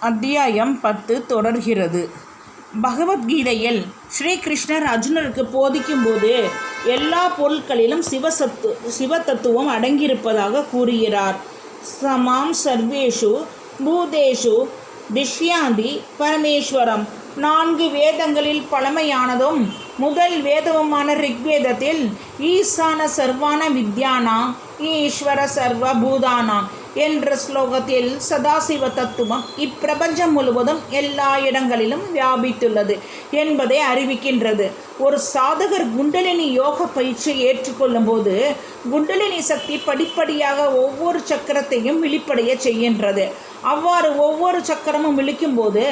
அத்தியாயம் பத்து தொடர்கிறது. பகவத்கீதையில் ஸ்ரீகிருஷ்ணர் அர்ஜுனருக்கு போதிக்கும்போது எல்லா பொருட்களிலும் சிவசத்து சிவதத்துவம் அடங்கியிருப்பதாக கூறுகிறார். சமாம் சர்வேஷு பூதேஷு திஷ்யாந்தி பரமேஸ்வரம் நான்கு வேதங்களில் பழமையானதும் முதல் வேதவுமான ரிக்வேதத்தில் ஈசான சர்வான வித்யானா ஈஸ்வர சர்வ பூதானா என்ற ஸ்லோகத்தில் சதாசிவ தத்துவம் இப்பிரபஞ்சம் முழுவதும் எல்லா இடங்களிலும் வியாபித்துள்ளது என்பதை அறிவிக்கின்றது. ஒரு சாதகர் குண்டலினி யோக பயிற்சியை ஏற்றுக்கொள்ளும் போது குண்டலினி சக்தி படிப்படியாக ஒவ்வொரு சக்கரத்தையும் விழிப்படைய செய்கின்றது. அவ்வாறு ஒவ்வொரு சக்கரமும் விழிக்கும் போது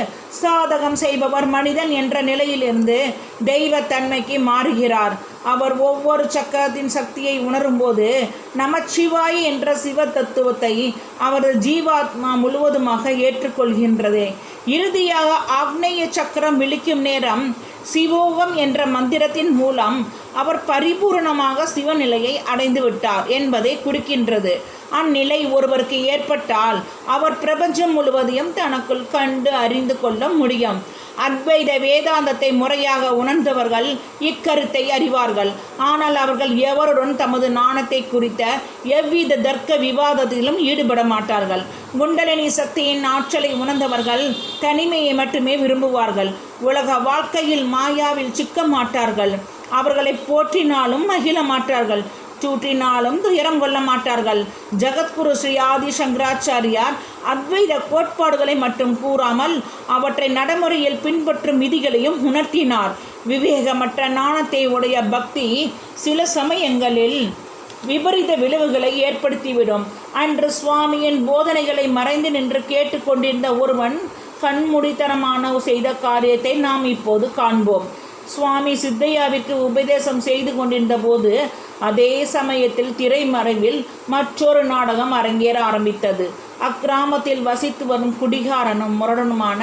சாதகம் செய்பவர் மனிதன் என்ற நிலையிலிருந்து தெய்வத்தன்மைக்கு மாறுகிறார். அவர் ஒவ்வொரு சக்கரத்தின் சக்தியை உணரும்போது நமச்சிவாய் என்ற சிவ தத்துவத்தை அவரது ஜீவாத்மா முழுவதுமாக ஏற்றுக்கொள்கின்றது. இறுதியாக ஆக்னேய சக்கரம் விழிக்கும் நேரம் சிவோகம் என்ற மந்திரத்தின் மூலம் அவர் பரிபூரணமாக சிவநிலையை அடைந்து விட்டார் என்பதை குறிக்கின்றது. அந்நிலை ஒருவருக்கு ஏற்பட்டால் அவர் பிரபஞ்சம் முழுவதையும் தனக்குள் கண்டு அறிந்து கொள்ள முடியும். அத்வைத வேதாந்தத்தை முறையாக உணர்ந்தவர்கள் இக்கருத்தை அறிவார்கள். ஆனால் அவர்கள் எவருடன் தமது நாணத்தை குறித்த எவ்வித தர்க்க விவாதத்திலும் ஈடுபட மாட்டார்கள். குண்டலினி சக்தியின் ஆற்றலை உணர்ந்தவர்கள் தனிமையை மட்டுமே விரும்புவார்கள். உலக வாழ்க்கையில் மாயாவில் சிக்க மாட்டார்கள். அவர்களை போற்றினாலும் மகிழ மாட்டார்கள். சூற்றினாலும் துயரம் கொள்ள மாட்டார்கள். ஜகத்குரு ஸ்ரீ ஆதி சங்கராச்சாரியார் அத்வைத கோட்பாடுகளை மட்டும் கூறாமல் அவற்றை நடைமுறையில் பின்பற்றும் விதிகளையும் உணர்த்தினார். விவேகமற்ற நாணத்தை உடைய பக்தி சில சமயங்களில் விபரீத விளைவுகளை ஏற்படுத்திவிடும். அன்று சுவாமியின் போதனைகளை மறைந்து நின்று கேட்டுக்கொண்டிருந்த ஒருவன் கண்முடித்தனமான செய்த காரியத்தை நாம் இப்போது காண்போம். சுவாமி சித்தையாவிற்கு உபதேசம் செய்து கொண்டிருந்த போது அதே சமயத்தில் திரைமறைவில் மற்றொரு நாடகம் அரங்கேற ஆரம்பித்தது. அக்கிராமத்தில் வசித்து வரும் குடிகாரனும் முரடனுமான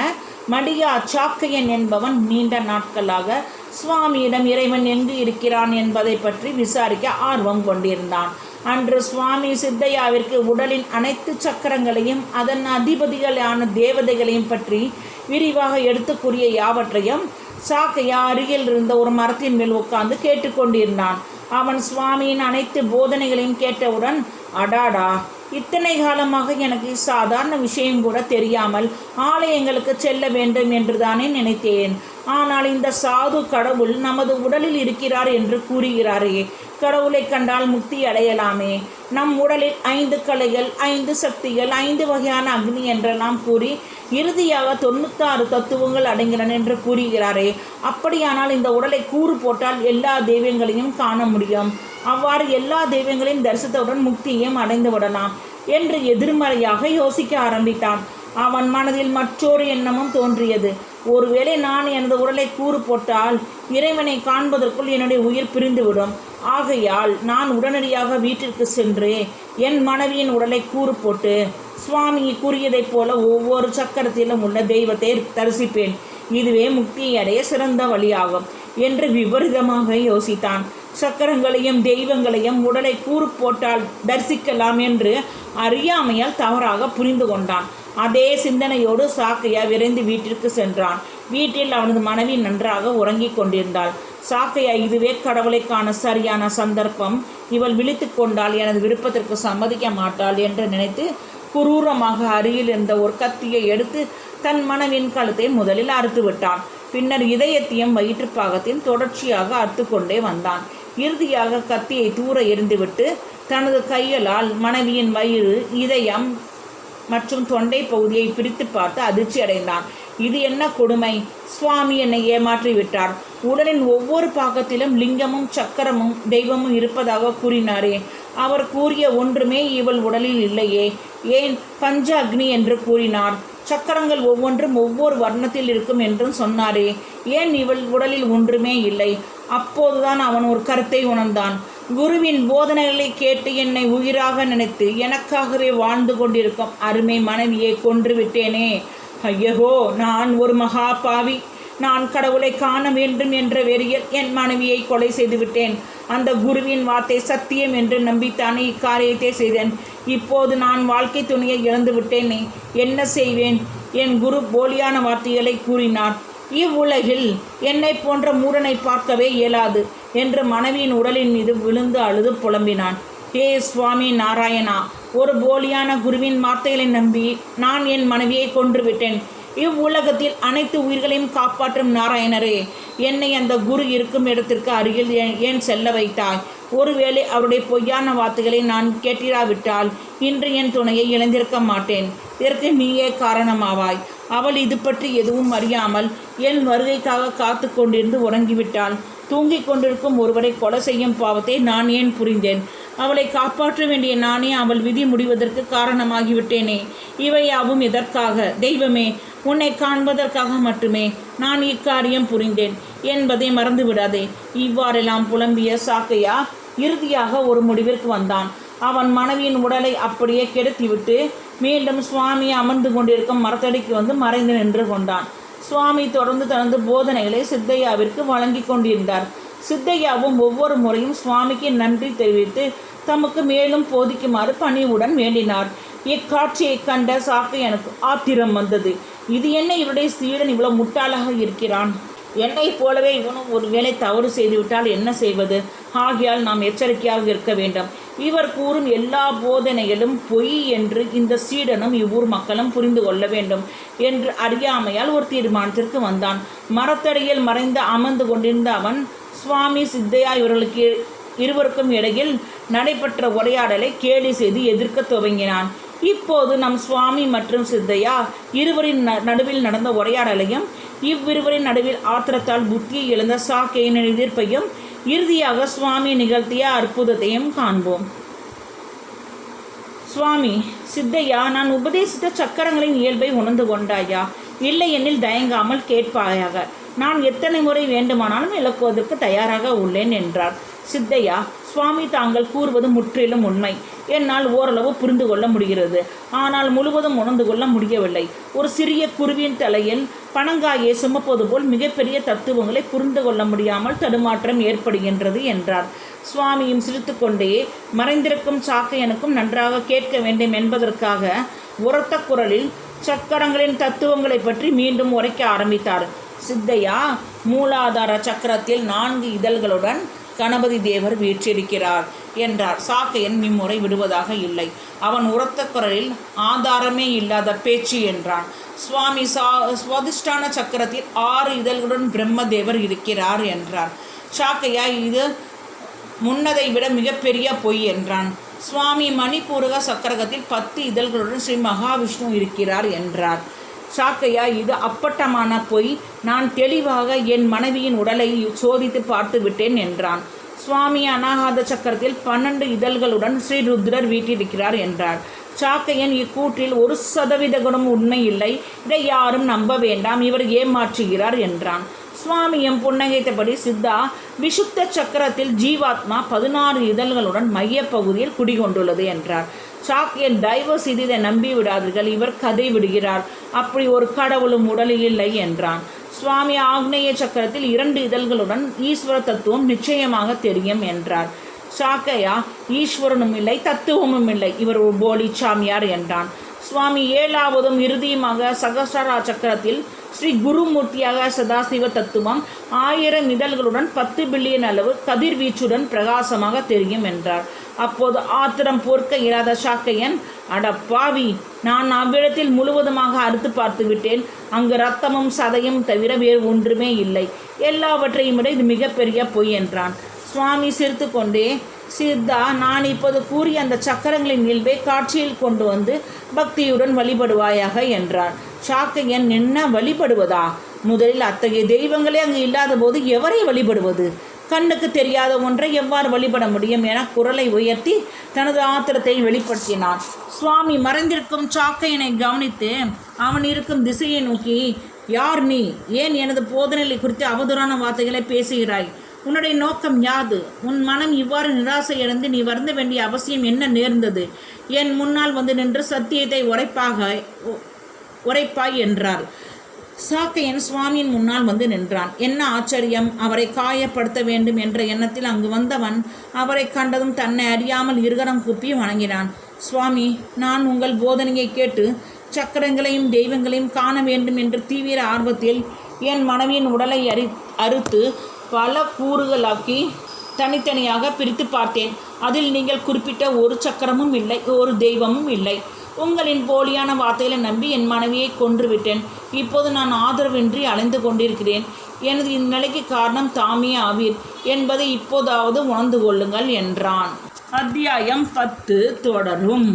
மடியா சாக்கையன் என்பவன் நீண்ட நாட்களாக சுவாமியிடம் இறைவன் எங்கு இருக்கிறான் என்பதை பற்றி விசாரிக்க ஆர்வம் கொண்டிருந்தான். அன்று சுவாமி சித்தையாவிற்கு உடலின் அனைத்து சக்கரங்களையும் அதன் அதிபதிகளான தேவதைகளையும் பற்றி விரிவாக எடுத்து கூறிய யாவற்றையும் சாக்கையா அருகில் இருந்த ஒரு மரத்தின் மேல் உட்கார்ந்து கேட்டுக்கொண்டிருந்தான் அவன் சுவாமியின் அனைத்து போதனைகளையும் கேட்டவுடன் அடாடா இத்தனை காலமாக எனக்கு சாதாரண விஷயம் கூட தெரியாமல் ஆலயங்களுக்கு செல்ல வேண்டும் என்று தானே நினைத்தேன். ஆனால் இந்த சாது கடவுள் நமது உடலில் இருக்கிறார் என்று கூறுகிறாரே கடவுளை கண்டால் முக்தி அடையலாமே. நம் உடலில் ஐந்து கலைகள் ஐந்து சக்திகள் ஐந்து வகையான அக்னி என்றெல்லாம் கூறி இறுதியாக தொண்ணூத்தாறு தத்துவங்கள் அடங்கின என்று கூறுகிறாரே. அப்படியானால் இந்த உடலை கூறு போட்டால் எல்லா தெய்வங்களையும் காண முடியும். அவ்வாறு எல்லா தெய்வங்களையும் தரிசனத்துடன் முக்தியையும் அடைந்து விடலாம் என்று எதிர்மறையாக யோசிக்க ஆரம்பித்தான். அவன் மனதில் மற்றொரு எண்ணமும் தோன்றியது. ஒருவேளை நான் எனது உடலை கூறு போட்டால் இறைவனை காண்பதற்குள் என்னுடைய உயிர் பிரிந்துவிடும். ஆகையால் நான் உடனடியாக வீட்டிற்கு சென்று என் மனைவியின் உடலை கூறு போட்டு சுவாமி கூறியதைப் போல ஒவ்வொரு சக்கரத்திலும் உள்ள தெய்வத்தை தரிசிப்பேன். இதுவே முக்தியை அடைய சிறந்த வழியாகும் என்று விபரீதமாக யோசித்தான். சக்கரங்களையும் தெய்வங்களையும் உடலை கூறு போட்டால் தரிசிக்கலாம் என்று அறியாமையால் தவறாக புரிந்து கொண்டான். அதே சிந்தனையோடு சாக்கையா விரைந்து வீட்டிற்கு சென்றான். வீட்டில் அவனது மனைவி நன்றாக உறங்கிக் கொண்டிருந்தாள். சாக்கையா இதுவே கடவுளைக்கான சரியான சந்தர்ப்பம். இவள் விழித்து கொண்டால் எனது விருப்பத்திற்கு சம்மதிக்க மாட்டாள் என்று நினைத்து குரூரமாக அருகில் இருந்த ஒரு கத்தியை எடுத்து தன் மனைவின் கழுத்தை முதலில் அறுத்து விட்டான். பின்னர் இதயத்தையும் வயிற்றுப்பாகத்தையும் தொடர்ச்சியாக அறுத்து கொண்டே வந்தான். இறுதியாக கத்தியை தூர எறிந்துவிட்டு தனது கைகளால் மனைவியின் வயிறு இதயம் மற்றும் தொண்டை பகுதியை பிரித்து பார்த்து அதிர்ச்சி அடைந்தான். இது என்ன கொடுமை? சுவாமி என்னை ஏமாற்றி விட்டார். உடலின் ஒவ்வொரு பாகத்திலும் லிங்கமும் சக்கரமும் தெய்வமும் இருப்பதாக கூறினாரே. அவர் கூறிய ஒன்றுமே இவள் உடலில் இல்லையே. ஏன்? பஞ்ச அக்னி என்று கூறினார். சக்கரங்கள் ஒவ்வொன்றும் ஒவ்வொரு வர்ணத்தில் இருக்கும் என்றும் சொன்னாரே. ஏன் இவள் உடலில் ஒன்றுமே இல்லை? அப்போதுதான் அவன் ஒரு கருத்தை உணர்ந்தான். குருவின் போதனைகளை கேட்டு என்னை உயிராக நினைத்து எனக்காகவே வாழ்ந்து கொண்டிருக்கும் அருமை மனைவியை கொன்று விட்டேனே ஐயகோ நான் ஒரு மகா பாவி நான் கடவுளை காண வேண்டும் என்ற வெறியில் என் மனைவியை கொலை செய்துவிட்டேன். அந்த குருவின் வார்த்தை சத்தியம் என்று நம்பித்தானே இக்காரியத்தை செய்தேன். இப்போது நான் வாழ்க்கை துணையை இழந்து விட்டேனே என்ன செய்வேன்? என் குரு போலியான வார்த்தைகளை கூறினார். இவ்வுலகில் என்னை போன்ற மூடனை பார்க்கவே இயலாது என்று மனைவியின் உடலின் மீது விழுந்து அழுது புலம்பினான். ஹே சுவாமி நாராயணா ஒரு போலியான குருவின் வார்த்தைகளை நம்பி நான் என் மனைவியை கொன்றுவிட்டேன் இவ்வுலகத்தில் அனைத்து உயிர்களையும் காப்பாற்றும் நாராயணரே என்னை அந்த குரு இருக்கும் இடத்திற்கு அருகில் ஏன் ஏன் செல்ல வைத்தாய்? ஒருவேளை அவருடைய பொய்யான வார்த்தைகளை நான் கேட்டிராவிட்டால் இன்று என் துணையை இழந்திருக்க மாட்டேன். இதற்கு நீயே காரணமாவாய். அவள் இது பற்றி எதுவும் அறியாமல் என் வருகைக்காக காத்து கொண்டிருந்து உறங்கிவிட்டாள். தூங்கிக் கொண்டிருக்கும் ஒருவரை கொலை செய்யும் பாவத்தை நான் ஏன் புரிந்தேன்? அவளை காப்பாற்ற வேண்டிய நானே அவள் விதி முடிவதற்கு காரணமாகிவிட்டேனே. இவையாவும் எதற்காக? தெய்வமே உன்னை காண்பதற்காக மட்டுமே நான் இக்காரியம் புரிந்தேன். என்பதை மறந்து விடாதே இவ்வாறெல்லாம் புலம்பிய சாக்கையா இறுதியாக ஒரு முடிவிற்கு வந்தான். அவன் மனைவியின் உடலை அப்படியே கெடுத்திவிட்டு மீண்டும் சுவாமி அமர்ந்து கொண்டிருக்கும் மரத்தடிக்கு வந்து மறைந்து நின்று கொண்டான். சுவாமி தொடர்ந்து தனது போதனைகளை சித்தையாவிற்கு வழங்கி கொண்டிருந்தார். சித்தையாவும் ஒவ்வொரு முறையும் சுவாமிக்கு நன்றி தெரிவித்து தமக்கு மேலும் போதிக்குமாறு பணிவுடன் வேண்டினார். இக்காட்சியை கண்ட சாக்கையனுக்கு ஆத்திரம் வந்தது. இது என்ன இவருடைய சீடன் இவ்வளோ முட்டாளாக இருக்கிறான்? என்னைப் போலவே இவனும் ஒரு வேளை தவறு செய்துவிட்டால் என்ன செய்வது? ஆகையால் நாம் எச்சரிக்கையாக இருக்க வேண்டும். இவர் கூறும் எல்லா போதனைகளும் பொய் என்று இந்த சீடனும் இவ்வூர் மக்களும் புரிந்து கொள்ள வேண்டும் என்று அறியாமையால் ஒரு தீர்மானத்திற்கு வந்தான். மரத்தடியில் மறைந்து அமர்ந்து கொண்டிருந்த அவன் சுவாமி சித்தையா இவர்களுக்கு இருவருக்கும் இடையில் நடைபெற்ற உரையாடலை கேலி செய்து எதிர்க்க துவங்கினான். இப்போது நம் சுவாமி மற்றும் சித்தையா இருவரின் ந- நடுவில் நடந்த உரையாடலையும் இவ்விருவரின் நடுவில் ஆத்திரத்தால் புத்தியை இழந்த சாக்கையின் எதிர்ப்பையும் இறுதியாக சுவாமி நிகழ்த்திய அற்புதத்தையும் காண்போம். சுவாமி சித்தையா நான் உபதேசித்த சக்கரங்களின் இயல்பை உணர்ந்து கொண்டாயா? இல்லையெனில் தயங்காமல் கேட்பாயாக. நான் எத்தனை முறை வேண்டுமானாலும் இழக்குவதற்கு தயாராக உள்ளேன் என்றார். சித்தையா சுவாமி தாங்கள் கூறுவது முற்றிலும் உண்மை. என்னால் ஓரளவு புரிந்து கொள்ள முடிகிறது. ஆனால் முழுவதும் உணர்ந்து கொள்ள முடியவில்லை. ஒரு சிறிய குருவின் தலையில் பனங்காயை சுமப்பது போல் மிகப்பெரிய தத்துவங்களை புரிந்து கொள்ள முடியாமல் தடுமாற்றம் ஏற்படுகின்றது என்றார். சுவாமியும் சிரித்துக்கொண்டே மறைந்திருக்கும் சாக்கையனுக்கும் நன்றாக கேட்க வேண்டும் என்பதற்காக உரத்த குரலில் சக்கரங்களின் தத்துவங்களை பற்றி மீண்டும் உரைக்க ஆரம்பித்தார். சித்தையா மூலாதார சக்கரத்தில் நான்கு இதழ்களுடன் கணபதி தேவர் வீற்றிருக்கிறார் என்றார். சாக்கையன் இம்முறை விடுவதாக இல்லை. அவன் உரத்த குரலில் ஆதாரமே இல்லாத பேச்சு என்றான். சுவாமி சா சுவாதிஷ்டான சக்கரத்தில் ஆறு இதழ்களுடன் பிரம்மதேவர் இருக்கிறார் என்றார். சாக்கையா இது முன்னதை விட மிகப்பெரிய பொய் என்றான். சுவாமி மணிப்பூரக சக்கரகத்தில் பத்து இதழ்களுடன் ஸ்ரீ மகாவிஷ்ணு இருக்கிறார் என்றார். சாக்கையா இது அப்பட்டமான பொய். நான் தெளிவாக என் மனைவியின் உடலை சோதித்து பார்த்து விட்டேன் என்றான். சுவாமி அனாகாத சக்கரத்தில் பன்னெண்டு இதழ்களுடன் ஸ்ரீ ருத்ரர் வீட்டிருக்கிறார் என்றார். சாக்கையன் இக்கூற்றில் ஒரு சதவீத குணம் உண்மை இல்லை. இதை யாரும் நம்ப வேண்டாம். இவர் ஏமாற்றுகிறார் என்றான். சுவாமியும் புன்னகைத்தபடி சித்தா விஷுப்த சக்கரத்தில் ஜீவாத்மா பதினாறு இதழ்களுடன் மையப்பகுதியில் குடிகொண்டுள்ளது என்றார். சாக்கியன் தயவு செய்து இதை நம்பி விடாதீர்கள். இவர் கதை விடுகிறார். அப்படி ஒரு கடவுளும் உடலில் இல்லை என்றான். சுவாமி ஆக்னேய சக்கரத்தில் இரண்டு இதழ்களுடன் ஈஸ்வர தத்துவம் நிச்சயமாக தெரியும் என்றார். சாக்கையா ஈஸ்வரனும் இல்லை தத்துவமும் இல்லை. இவர் ஒரு போலி சாமியார் என்றான். சுவாமி ஏழாவதும் இறுதியுமாக சகசரா சக்கரத்தில் ஸ்ரீ குருமூர்த்தியாக சதாசிவ தத்துவம் ஆயிரம் இதழ்களுடன் பத்து பில்லியன் அளவு கதிர்வீச்சுடன் பிரகாசமாக தெரியும் என்றார். அப்போது ஆத்திரம் பொறுக்க இயலாத சாக்கையன் அட பாவி நான் அவ்விடத்தில் முழுவதுமாக அறுத்து பார்த்து விட்டேன். அங்கு ரத்தமும் சதையும் தவிர வேறு ஒன்றுமே இல்லை. எல்லாவற்றையும் விட இது மிகப்பெரிய பொய் என்றான். சுவாமி சிரித்துக்கொண்டே சித்தா நான் இப்போது கூறிய அந்த சக்கரங்களின் இயல்பை காட்சியில் கொண்டு வந்து பக்தியுடன் வழிபடுவாயாக என்றார். சாக்கையன் என்ன வழிபடுவதா? முதலில் அத்தகைய தெய்வங்களே அங்கு இல்லாத போது எவரை வழிபடுவது? கண்ணுக்கு தெரியாத ஒன்றை எவ்வாறு வழிபட முடியும் என குரலை உயர்த்தி தனது ஆத்திரத்தை வெளிப்படுத்தினான். சுவாமி மறைந்திருக்கும் சாக்கையனை கவனித்து அவன் இருக்கும் திசையை நோக்கி யார் நீ? ஏன் எனது போதனைகளை குறித்து அவதூறான வார்த்தைகளை பேசுகிறாய்? உன்னுடைய நோக்கம் யாது? உன் மனம் இவ்வாறு நிராசையடைந்து நீ வருந்த வேண்டிய அவசியம் என்ன நேர்ந்தது? என் முன்னால் வந்து நின்று சத்தியத்தை உரைப்பாக உரைப்பாய் என்றார் சாக்கையன் சுவாமியின் முன்னால் வந்து நின்றான். என்ன ஆச்சரியம்? அவரை காயப்படுத்த வேண்டும் என்ற எண்ணத்தில் அங்கு வந்தவன் அவரை கண்டதும் தன்னை அறியாமல் இருகரம் குப்பி வணங்கினான். சுவாமி நான் உங்கள் போதனையை கேட்டு சக்கரங்களையும் தெய்வங்களையும் காண வேண்டும் என்ற தீவிர ஆர்வத்தில் என் மனைவியின் உடலை அரி அறுத்து பல கூறுகளாக்கி தனித்தனியாக பிரித்து பார்த்தேன். அதில் நீங்கள் குறிப்பிட்ட ஒரு சக்கரமும் இல்லை ஒரு தெய்வமும் இல்லை. உங்களின் போலியான வார்த்தைகளை நம்பி என் மனைவியை கொன்றுவிட்டேன். இப்போது நான் ஆதரவின்றி அலைந்து கொண்டிருக்கிறேன். எனது இந்நிலைக்கு காரணம் தாமே ஆவீர் என்பதை இப்போதாவது உணர்ந்து கொள்ளுங்கள் என்றான். அத்தியாயம் பத்து தொடரும்.